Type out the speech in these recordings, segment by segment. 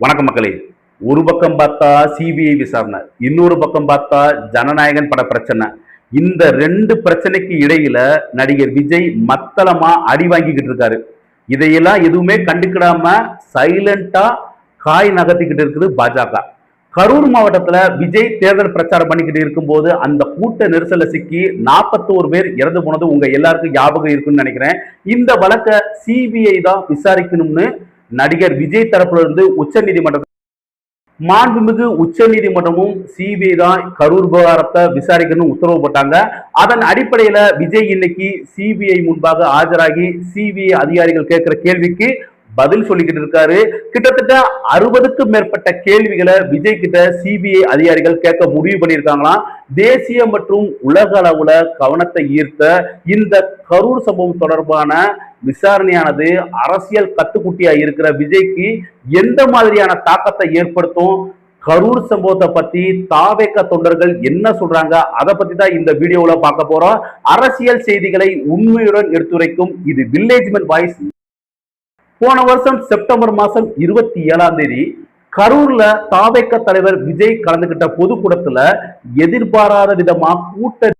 வணக்கம் மக்களே. ஒரு பக்கம் பார்த்தா சிபிஐ விசாரணை இன்னொரு பக்கம் பார்த்தா ஜனநாயகன் பட பிரச்சனை. இந்த ரெண்டு பிரச்சனைக்கு இடையில நடிகர் விஜய் மத்தளமா அடி வாங்கிக்கிட்டு இருக்காரு. இதையெல்லாம் எதுவுமே கண்டுக்கிடாம சைலண்டா காய் நகர்த்திக்கிட்டு இருக்குது பாஜக. கரூர் மாவட்டத்துல விஜய் தேர்தல் பிரச்சாரம் பண்ணிக்கிட்டு இருக்கும்போது அந்த கூட்ட நெரிசல்ல சிக்கி நாற்பத்தோரு பேர் இறந்து போனது உங்க எல்லாருக்கும் ஞாபகம் இருக்குன்னு நினைக்கிறேன். இந்த வழக்கை சிபிஐ தான் விசாரிக்கணும்னு நடிகர் விஜய் தரப்புல இருந்து உச்ச நீதிமன்றம் மாண்புமிகு உச்ச நீதிமன்றமும் சிபிஐ தான் கரூர் விவகாரத்தை விசாரிக்கணும்னு உத்தரவு போட்டாங்க. அதன் அடிப்படையில விஜய் இன்னைக்கு சிபிஐ முன்பாக ஆஜராகி சிபிஐ அதிகாரிகள் கேட்கிற கேள்விக்கு பதில் சொல்லிக்கிட்டு இருக்காரு. கிட்டத்தட்ட அறுபதுக்கும் மேற்பட்ட கேள்விகளை விஜய் கிட்ட சிபிஐ அதிகாரிகள் கேட்க முடிவு பண்ணியிருக்காங்களாம். தேசிய மற்றும் உலக அளவுல கவனத்தை ஈர்த்த இந்த கரூர் சம்பவம் தொடர்பான விசாரணையானது அரசியல் கத்துக்குட்டியா இருக்கிற விஜய்க்கு எந்த மாதிரியான தாக்கத்தை ஏற்படுத்தும்? கரூர் சம்பவத்தை பத்தி தாவேக்க தொண்டர்கள் என்ன சொல்றாங்க? அதை பத்தி தான் இந்த வீடியோல பார்க்க போறோம். அரசியல் செய்திகளை உண்மையுடன் எடுத்துரைக்கும் இது வில்லேஜ்மென் வாய்ஸ் போன வருஷம் செப்டம்பர் மாசம் இருபத்தி ஏழாம் தேதி கரூர்ல தாவேக்க தலைவர் விஜய் கலந்துகிட்ட பொதுக்கூடத்துல எதிர்பாராத விதமா கூட்ட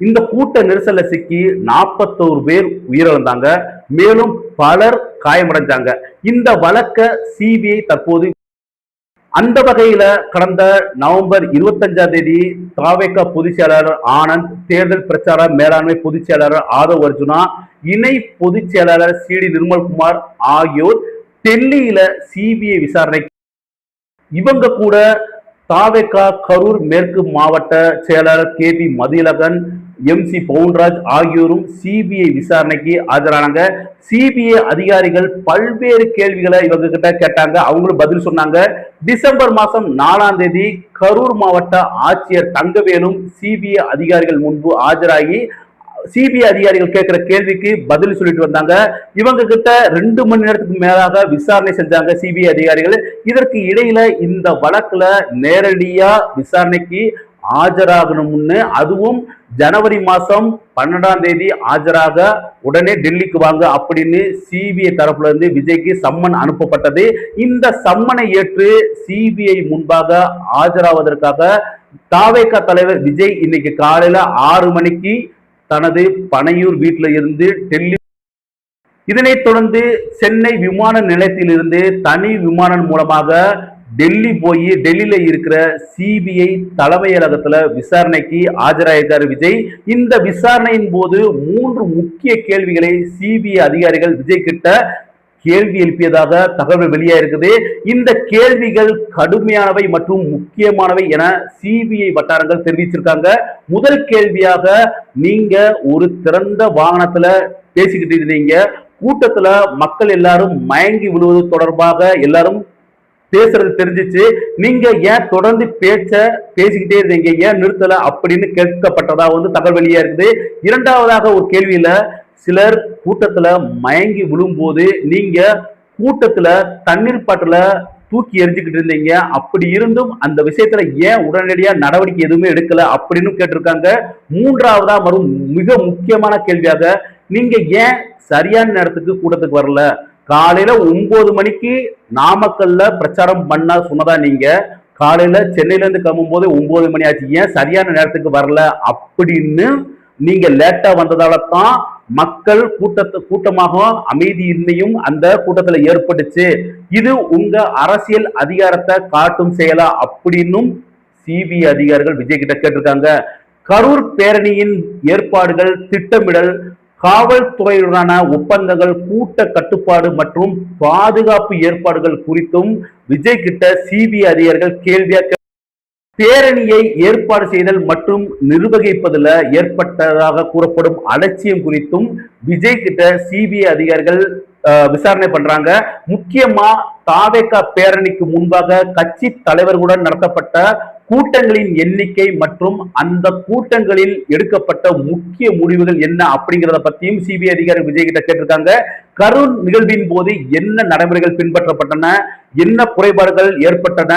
இந்த கூட்ட நெரிசல்ல சிக்கி நாற்பத்தோரு பேர் உயிரிழந்தாங்க. மேலும் பலர் காயமடைஞ்சாங்க. இந்த வழக்க சிபிஐ தற்போது அந்த வகையில கடந்த நவம்பர் இருபத்தஞ்சாம் தேதி தாவேக பொதுச் செயலாளர் ஆனந்த் தேர்தல் பிரச்சார மேலாண்மை பொதுச் செயலாளர் ஆதவ் அர்ஜுனா இணை பொதுச் செயலாளர் சி டி நிர்மல்குமார் ஆகியோர் டெல்லியில சிபிஐ விசாரணை இவங்க கூட தாவேக்கா கரூர் மேற்கு மாவட்ட செயலாளர் K P Mathiyazhagan M C Pounraj ஆகியோரும் சிபிஐ விசாரணைக்கு ஆஜரானாங்க. சிபிஐ அதிகாரிகள் பல்வேறு கேள்விகளை இவங்க கிட்ட கேட்டாங்க. அவங்களும் பதில் சொன்னாங்க. டிசம்பர் மாசம் நாலாம் தேதி கரூர் மாவட்ட ஆட்சியர் தங்கவேலும் சிபிஐ அதிகாரிகள் முன்பு ஆஜராகி சிபிஐ அதிகாரிகள் கேட்கிற கேள்விக்கு பதில் சொல்லிட்டு வந்தாங்க. இவங்க கிட்ட ரெண்டு மணி நேரத்துக்கு மேலாக விசாரணை செஞ்சாங்க சிபிஐ அதிகாரிகள். இதற்கு இடையில இந்த வழக்குல நேரடியா விசாரணைக்கு ஆஜராகணும்னு அதுவும் ஜனவரி மாசம் பன்னெண்டாம் தேதி ஆஜராக உடனே டெல்லிக்கு வாங்க அப்படின்னு சிபிஐ தரப்புல இருந்து விஜய்க்கு சம்மன் அனுப்பப்பட்டது. இந்த சம்மனை ஏற்று சிபிஐ முன்பாக ஆஜராவதற்காக தாவேகா தலைவர் விஜய் இன்னைக்கு காலையில ஆறு மணிக்கு தனது பனையூர் வீட்டில இருந்து டெல்லி இதனைத் தொடர்ந்து சென்னை விமான நிலையத்திலிருந்து தனி விமானம் மூலமாக டெல்லி போய் டெல்லியில இருக்கிற சிபிஐ தலைமையகத்துல விசாரணைக்கு ஆஜராயிருக்காரு விஜய். இந்த விசாரணையின் போது மூன்று முக்கிய கேள்விகளை சிபிஐ அதிகாரிகள் விஜய் கிட்ட கேள்வி எழுப்பியதாக தகவல் வெளியாயிருக்குது. இந்த கேள்விகள் கடுமையானவை மற்றும் முக்கியமானவை என சிபிஐ வட்டாரங்கள் தெரிவிச்சிருக்காங்க. முதல் கேள்வியாக நீங்க ஒரு திறந்த வாகனத்துல பேசிக்கிட்டு இருந்தீங்க. கூட்டத்துல மக்கள் எல்லாரும் மயங்கி விழுவது தொடர்பாக எல்லாரும் பேசுறது தெரிஞ்சிச்சு. நீங்க ஏன் தொடர்ந்து பேச்ச பேசிக்கிட்டே இருந்தீங்க? ஏன் நிறுத்தல? அப்படின்னு கேட்கப்பட்டதா வந்து தகவல் வெளியா இருக்குது இரண்டாவதாக ஒரு கேள்வியில சிலர் கூட்டத்துல மயங்கி விழும்போது நீங்க கூட்டத்துல தண்ணீர் பாட்டுல தூக்கி எரிஞ்சுக்கிட்டு இருந்தீங்க. அப்படி இருந்தும் அந்த விஷயத்துல ஏன் உடனடியா நடவடிக்கை எதுவுமே எடுக்கல அப்படின்னு கேட்டிருக்காங்க. மூன்றாவதா வரும் மிக முக்கியமான கேள்வியாக நீங்க ஏன் சரியான நேரத்துக்கு கூட்டத்துக்கு வரல? காலையில ஒன்பது மணிக்கு நாமக்கல்ல பிரச்சாரம் பண்ண சொன்னதா நீங்க? காலையில சென்னையில இருந்து போது ஒன்பது மணி ஆச்சு. ஏன் சரியான நேரத்துக்கு வரல? அப்படின்னு நீங்க லேட்டா வந்ததால தான் மக்கள் கூட்டத்து கூட்டமாக அமைதியின்மையும் அந்த கூட்டத்துல ஏற்பட்டுச்சு. இது உங்க அரசியல் அதிகாரத்தை காட்டும் செயலா அப்படின்னும் சிபிஐ அதிகாரிகள் விஜய் கிட்ட கேட்டிருக்காங்க. கரூர் பேரணியின் ஏற்பாடுகள் திட்டமிடல் காவல்துறையுடனான ஒப்பந்தங்கள் கூட்ட கட்டுப்பாடு மற்றும் பாதுகாப்பு ஏற்பாடுகள் குறித்தும் விஜய் கிட்ட சிபிஐ அதிகாரிகள் கேள்வியா பேரணியை ஏற்பாடு செய்தல் மற்றும் நிர்வகிப்பதில் ஏற்பட்டதாக கூறப்படும் அலட்சியம் குறித்தும் விஜய் கிட்ட சிபிஐ அதிகாரிகள் விசாரணை பண்றாங்க. முக்கியமா தாவேக்கா பேரணிக்கு முன்பாக கட்சி தலைவர்களுடன் நடத்தப்பட்ட கூட்டங்களின் எண்ணிக்கை மற்றும் அந்த கூட்டங்களில் எடுக்கப்பட்ட முக்கிய முடிவுகள் என்ன அப்படிங்கிறத பத்தியும் சிபிஐ அதிகாரி விஜய் கிட்ட கேட்டிருக்காங்க. கரூர் நிகழ்வின் போது என்ன நடைமுறைகள் பின்பற்றப்பட்டன? என்ன குறைபாடுகள் ஏற்பட்டன?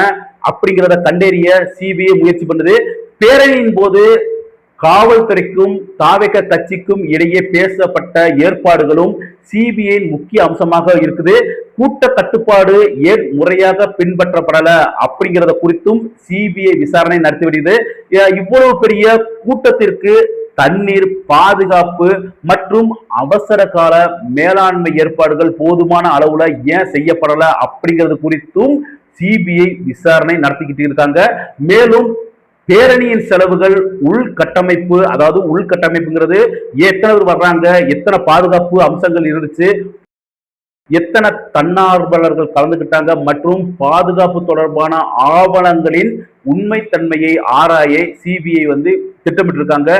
அப்படிங்கிறத கண்டறிய சிபிஐ முயற்சி பண்ணுது. பேரணியின் போது காவல்துறைக்கும் தாவேக கட்சிக்கும் இடையே பேசப்பட்ட ஏற்பாடுகளும் சிபிஐ முக்கிய அம்சமாக இருக்குது. கூட்ட கட்டுப்பாடு ஏன் முறையாக பின்பற்றப்படல அப்படிங்கிறத குறித்தும் சிபிஐ விசாரணை நடத்தி வருகிறது. இவ்வளவு பெரிய கூட்டத்திற்கு தண்ணீர் பாதுகாப்பு மற்றும் அவசர கால மேலாண்மை ஏற்பாடுகள் போதுமான அளவுல ஏன் செய்யப்படல அப்படிங்கிறது குறித்தும் சிபிஐ விசாரணை நடத்திக்கிட்டு இருக்காங்க. மேலும் பேரணியின் செலவுகள் உள்கட்டமைப்பு அதாவது உள்கட்டமைப்புங்கிறது எத்தனை பேர் வர்றாங்க. எத்தனை பாதுகாப்பு அம்சங்கள் இருந்துச்சு எத்தனை தன்னார்வலர்கள் கலந்துக்கிட்டாங்க மற்றும் பாதுகாப்பு தொடர்பான ஆவணங்களின் உண்மைத்தன்மையை ஆராய சிபிஐ வந்து திட்டமிட்டிருக்காங்க.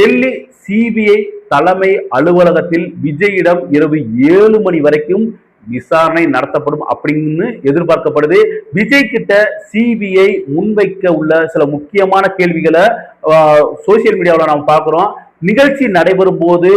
டெல்லி சிபிஐ தலைமை அலுவலகத்தில் விஜயிடம் இரவு ஏழு மணி வரைக்கும் விசாரணை நடத்தப்படும் அப்படின்னு எதிர்பார்க்கப்படுது. விஜய் கிட்ட சிபிஐ முன்வைக்க உள்ள சில முக்கியமான கேள்விகளை சோசியல் மீடியாவில் நாம் பார்க்குறோம். நிகழ்ச்சி நடைபெறும் போது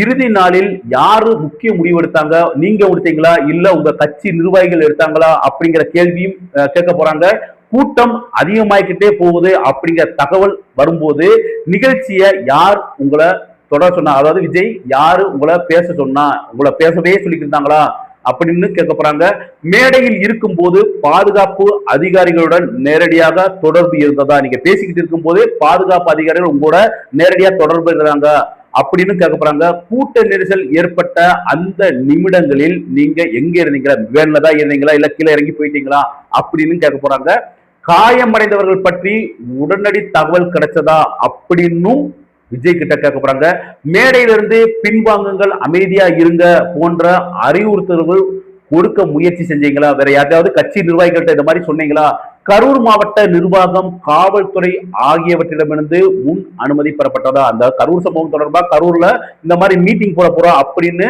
இறுதி நாளில் யாரு முக்கிய முடிவு எடுத்தாங்க நீங்க எடுத்தீங்களா இல்ல உங்க கட்சி நிர்வாகிகள் எடுத்தாங்களா? அப்படிங்கிற கேள்வியும் கேட்க போறாங்க. கூட்டம் அதிகமாகிக்கிட்டே போகுது அப்படிங்கிற தகவல் வரும்போது நிகழ்ச்சியை யார் உங்களை தொடர சொன்னா அதாவது விஜய் யாரு உங்களை பேச சொன்னா? உங்களை பேசவே சொல்லிக்கிட்டு இருந்தாங்களா? அப்படின்னு கேட்க போறாங்க மேடையில் இருக்கும்போது பாதுகாப்பு அதிகாரிகளுடன் நேரடியாக தொடர்பு இருந்ததா? நீங்க பேசிக்கிட்டு இருக்கும்போது பாதுகாப்பு அதிகாரிகள் உங்களோட நேரடியா தொடர்பு இருக்கிறாங்க. அப்படின்னு கேட்க போறாங்க கூட்ட நெரிசல் ஏற்பட்ட அந்த நிமிடங்களில் நீங்க எங்க இருந்தீங்களா வேன்ல தான் இருந்தீங்களா? இல்ல கீழே இறங்கி போயிட்டீங்களா? அப்படின்னு கேட்க போறாங்க காயமடைந்தவர்கள் பற்றி உடனடி தகவல் கிடைச்சதா? அப்படின்னும் விஜய் கிட்ட கேட்க போறாங்க மேடையிலிருந்து பின்வாங்குங்கள் அமைதியா இருங்க போன்ற அறிவுறுத்தல்கள் கொடுக்க முயற்சி செஞ்சீங்களா? வேற யாரையாவது கட்சி நிர்வாகிகள்கிட்ட இந்த மாதிரி சொன்னீங்களா? கரூர் மாவட்ட நிர்வாகம் காவல்துறை ஆகியவற்றிடமிருந்து முன் அனுமதி பெறப்பட்டதா? அந்த கரூர் சம்பவம் தொடர்பாக கரூர்ல இந்த மாதிரி மீட்டிங் போட போறோம் அப்படின்னு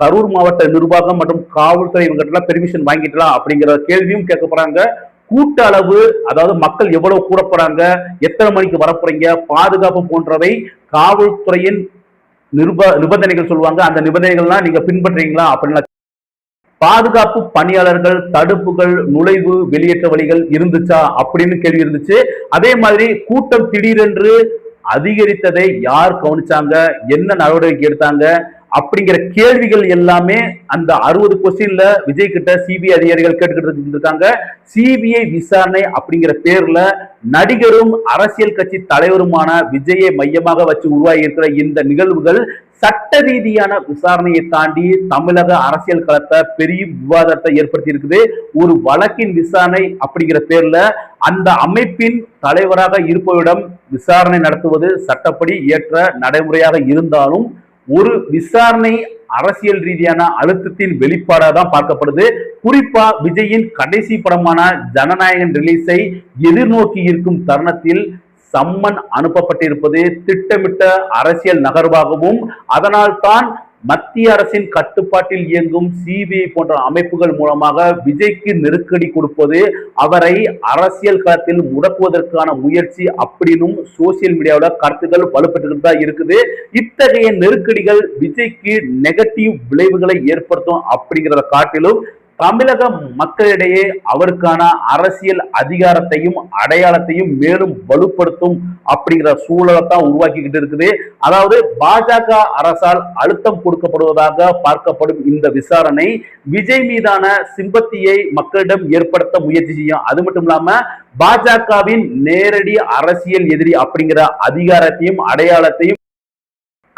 கரூர் மாவட்ட நிர்வாகம் மற்றும் காவல்துறை இவங்ககிட்ட பெர்மிஷன் வாங்கிட்டலாம் அப்படிங்கிற கேள்வியும் கேட்க போறாங்க கூட்ட அளவு அதாவது மக்கள் எவ்வளவு கூட போறாங்க எத்தனை மணிக்கு வரப்போறீங்க பாதுகாப்பு போன்றவை காவல்துறையின் நிர்ப நிபந்தனைகள் சொல்லுவாங்க. அந்த நிபந்தனைகள்லாம் நீங்க பின்பற்றீங்களா? அப்படின்னு பாதுகாப்பு பணியாளர்கள் தடுப்புகள் நுழைவு வெளியேற்ற வழிகள் இருந்துச்சா? அப்படின்னு கேள்வி இருந்துச்சு. அதே மாதிரி கூட்டம் திடீரென்று அதிகரித்ததை யார் கவனிச்சாங்க? என்ன நடவடிக்கை எடுத்தாங்க? அப்படிங்கிற கேள்விகள் எல்லாமே அந்த அறுபது கொஸ்டின்ல விஜய் கிட்ட சிபிஐ அதிகாரிகள் கேட்டுக்கிட்டு இருக்காங்க சிபிஐ விசாரணை அப்படிங்கிற பேர்ல நடிகரும் அரசியல் கட்சி தலைவருமான விஜயை மையமாக வச்சு உருவாகி இருக்கிற இந்த நிகழ்வுகள் சட்ட ரீதியான விசாரணையை தாண்டி தமிழக அரசியல் களத்தை பெரிய விவாதத்தை ஏற்படுத்தி இருக்குது ஒரு வழக்கின் விசாரணை அப்படிங்கிற பேர்ல அந்த அமைப்பின் தலைவராக இருப்பவரிடம் விசாரணை நடத்துவது சட்டப்படி ஏற்ற நடைமுறையாக இருந்தாலும் ஒரு விசாரணை அரசியல் ரீதியான அழுத்தத்தின் வெளிப்பாடாக தான் பார்க்கப்படுது. குறிப்பா விஜயின் கடைசி படமான ஜனநாயகன் ரிலீஸை எதிர்நோக்கி இருக்கும் தருணத்தில் சம்மன் அனுப்பப்பட்டிருப்பது திட்டமிட்ட அரசியல் நகர்வாகவும் அதனால் தான் மத்திய அரசின் கட்டுப்பாட்டில் இயங்கும் சிபிஐ போன்ற அமைப்புகள் மூலமாக விஜய்க்கு நெருக்கடி கொடுப்பது அவரை அரசியல் களத்தில் முடக்குவதற்கான முயற்சி அப்படின்னும் சோசியல் மீடியாவில் கருத்துக்கள் வலுப்பட்டு தான் இருக்குது. இத்தகைய நெருக்கடிகள் விஜய்க்கு நெகட்டிவ் விளைவுகளை ஏற்படுத்தும் அப்படிங்கிறத காட்டிலும் தமிழக மக்களிடையே அவருக்கான அரசியல் அதிகாரத்தையும் அடையாளத்தையும் மேலும் வலுப்படுத்தும் அப்படிங்கிற சூழலை தான் உருவாக்கிக்கிட்டு இருக்குது. அதாவது பாஜக அரசால் அழுத்தம் கொடுக்கப்படுவதாக பார்க்கப்படும் இந்த விசாரணை விஜய் மீதான சிம்பத்தியை மக்களிடம் ஏற்படுத்த முயற்சி செய்யும். அது மட்டும் இல்லாம பாஜகவின் நேரடி அரசியல் எதிரி அப்படிங்கிற அதிகாரத்தையும் அடையாளத்தையும்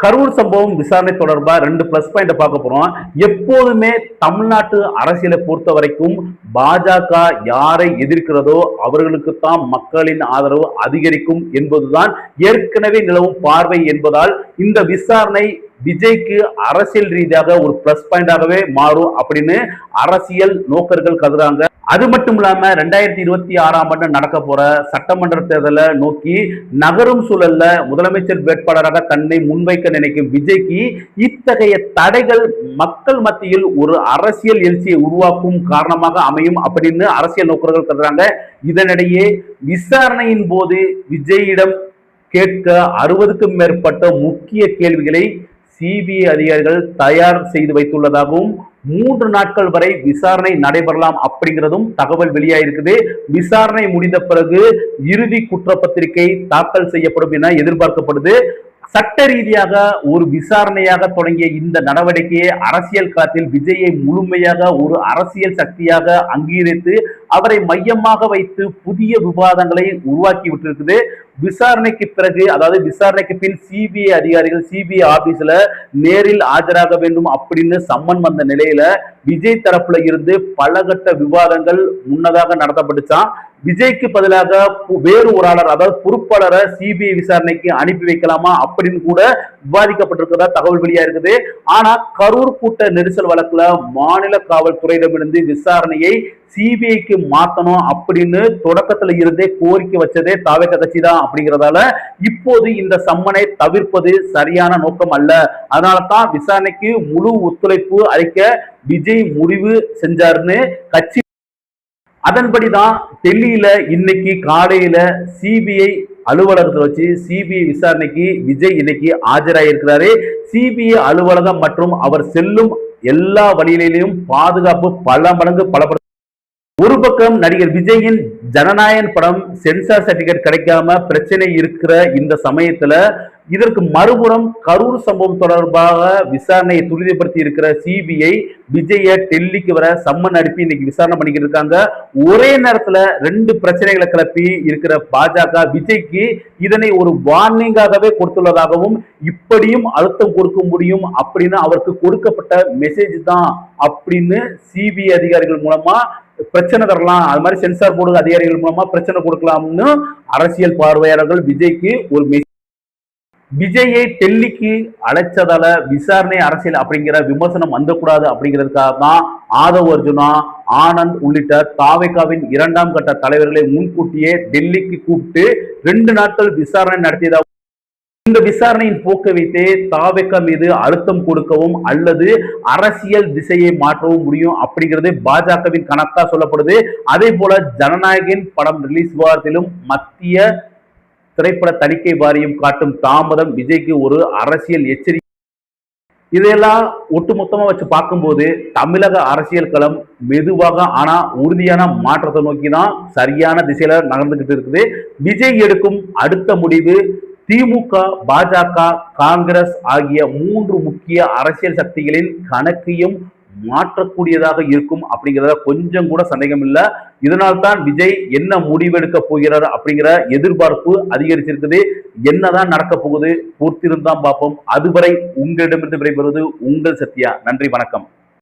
கரூர் சம்பவம் விசாரணை தொடர்பாக ரெண்டு பிளஸ் பாயிண்ட் பார்க்க போறோம். எப்போதுமே தமிழ்நாட்டு அரசியலை பொறுத்த வரைக்கும் பாஜக யாரை எதிர்க்கிறதோ அவர்களுக்கு தான் மக்களின் ஆதரவு அதிகரிக்கும் என்பதுதான் ஏற்கனவே நிலவும் பார்வை என்பதால் இந்த விசாரணை விஜய்க்கு அரசியல் ரீதியாக ஒரு பிளஸ் பாயிண்டாகவே மாறும் அப்படின்னு அரசியல் நோக்கர்கள் கருதுறாங்க அது மட்டும் இல்லாம ரெண்டாயிரத்தி இருபத்தி ஆறாம் ஆண்டு நடக்க போற சட்டமன்ற தேர்தலை நோக்கி நகரும் சூழல்ல முதலமைச்சர் வேட்பாளராக தன்னை முன்வைக்க நினைக்கும் விஜய்க்கு இத்தகைய தடைகள் மக்கள் மத்தியில் ஒரு அரசியல் எழுச்சியை உருவாக்கும் காரணமாக அமையும் அப்படின்னு அரசியல் நோக்கர்கள் கருதுறாங்க இதனிடையே விசாரணையின் போது விஜயிடம் கேட்க அறுபதுக்கும் மேற்பட்ட முக்கிய கேள்விகளை சிபிஐ அதிகாரிகள் தயார் செய்து வைத்துள்ளதாகவும் மூன்று நாட்கள் வரை விசாரணை நடைபெறலாம் அப்படிங்கிறதும் தகவல் வெளியாயிருக்குது. விசாரணை முடிந்த பிறகு இறுதி குற்றப்பத்திரிகை தாக்கல் செய்யப்படும் என எதிர்பார்க்கப்படுது. சட்ட ரீதியாக ஒரு விசாரணையாக தொடங்கிய இந்த நடவடிக்கையை அரசியல் காலத்தில் விஜயை முழுமையாக ஒரு அரசியல் சக்தியாக அங்கீகரித்து அவரை மையமாக வைத்து புதிய விவாதங்களை உருவாக்கி விட்டிருக்குது. விசாரணைக்கு பிறகு அதாவது விசாரணைக்கு பின் சிபிஐ அதிகாரிகள் சிபிஐ ஆபீஸ்ல நேரில் ஆஜராக வேண்டும் அப்படின்னு சம்மன் வந்த நிலையில விஜய் தரப்புல இருந்து பலகட்ட விவாதங்கள் முன்னதாக நடத்தப்பட்டுச்சான் விஜய்க்கு பதிலாக வேறு ஒரு ஆளர் அதாவது பொறுப்பாளரை சிபிஐ விசாரணைக்கு அனுப்பி வைக்கலாமா அப்படின்னு கூட விவாதிக்கப்பட்டிருக்கிறதா தகவல் வெளியா இருக்குது. ஆனா கரூர் கூட்ட நெரிசல் வழக்குல மாநில காவல்துறையிடமிருந்து விசாரணையை சிபிஐக்கு மாத்தணும் அப்படின்னு தொடக்கத்துல இருந்தே கோரிக்கை வச்சதே தாவேக கட்சி தான் அப்படிங்கிறதால இப்போது இந்த சம்மனை தவிர்ப்பது சரியான நோக்கம் அல்ல. அதனால தான் விசாரணைக்கு முழு ஒத்துழைப்பு அளிக்க விஜய் முடிவு செஞ்சாருன்னு கட்சி அதன்படிதான் டெல்லியில இன்னைக்கு காலையில சிபிஐ அலுவலகத்தில் வச்சு சிபிஐ விசாரணைக்கு விஜய் இன்னைக்கு ஆஜராயிருக்கிறாரு. சிபிஐ அலுவலகம் மற்றும் அவர் செல்லும் எல்லா வழியிலையும் பாதுகாப்பு பல மடங்கு பலப்படுத்த ஒரு பக்கம் நடிகர் விஜயின் ஜனநாயகன் படம் சென்சார் சர்டிபிகேட் கிடைக்காம பிரச்சனை இருக்கிற இந்த சமயத்துல இதற்கு மறுபுறம் கரூர் சம்பவம் தொடர்பாக விசாரணையை துரிதப்படுத்தி இருக்கிற சிபிஐ விஜய டெல்லிக்கு வர சம்மன் அனுப்பி இன்னைக்கு விசாரணை பண்ணிக்கிட்டு இருக்காங்க. ஒரே நேரத்துல ரெண்டு பிரச்சனைகளை கிளப்பி இருக்கிற பாஜக விஜய்க்கு இதனை ஒரு வார்னிங்காகவே கொடுத்துள்ளதாகவும் இப்படியும் அழுத்தம் கொடுக்க முடியும் அப்படின்னு அவருக்கு கொடுக்கப்பட்ட மெசேஜ் தான் அப்படின்னு சிபிஐ அதிகாரிகள் மூலமா பிரச்சனை தரலாம். அது மாதிரி சென்சார் போர்டு அதிகாரிகள் மூலமா பிரச்சனை கொடுக்கலாம்னு அரசியல் பார்வையாளர்கள் விஜய்க்கு ஒரு மெசேஜ் விஜயை டெல்லிக்கு அழைச்சதால விசாரணை அரசியல் அப்படிங்கிற விமர்சனம் வந்தக்கூடாது அப்படிங்கிறதுக்காக தான் ஆதவ் அர்ஜுனா ஆனந்த் உள்ளிட்ட தாவேகாவின் இரண்டாம் கட்ட தலைவர்களை முன்கூட்டியே டெல்லிக்கு கூப்பிட்டு ரெண்டு நாட்கள் விசாரணை நடத்தியதாக இந்த விசாரணையின் போக்கை வைத்தே தாவேக்கா மீது அழுத்தம் கொடுக்கவும் அல்லது அரசியல் திசையை மாற்றவும் முடியும் அப்படிங்கிறது பாஜகவின் கணக்கா சொல்லப்படுது. அதே போல ஜனநாயகின் படம் ரிலீஸ் விவாதத்திலும் மத்திய திரைப்பட தணிக்கை வாரியம் காட்டும் தாமதம் விஜய்க்கு ஒரு அரசியல் எச்சரிக்கை. இதையெல்லாம் ஒட்டுமொத்தமா வச்சு பார்க்கும்போது தமிழக அரசியல் களம் மெதுவாக ஆனா உறுதியான மாற்றத்தை நோக்கி தான் சரியான திசையில நடந்துகிட்டு இருக்குது. விஜய் எடுக்கும் அடுத்த முடிவு திமுக பாஜக காங்கிரஸ் ஆகிய மூன்று முக்கிய அரசியல் சக்திகளின் கணக்கையும் மாற்றக்கூடியதாக இருக்கும் அப்படிங்கிறத கொஞ்சம் கூட சந்தேகம் இல்லை இதனால் தான் விஜய் என்ன முடிவெடுக்க போகிறார் அப்படிங்கிற எதிர்பார்ப்பு அதிகரிச்சிருக்குது. என்னதான் நடக்க போகுது பொறுத்திருந்தான் பார்ப்போம். அதுவரை உங்களிடமிருந்து விடைபெறுவது உங்கள் சத்யா. நன்றி வணக்கம்.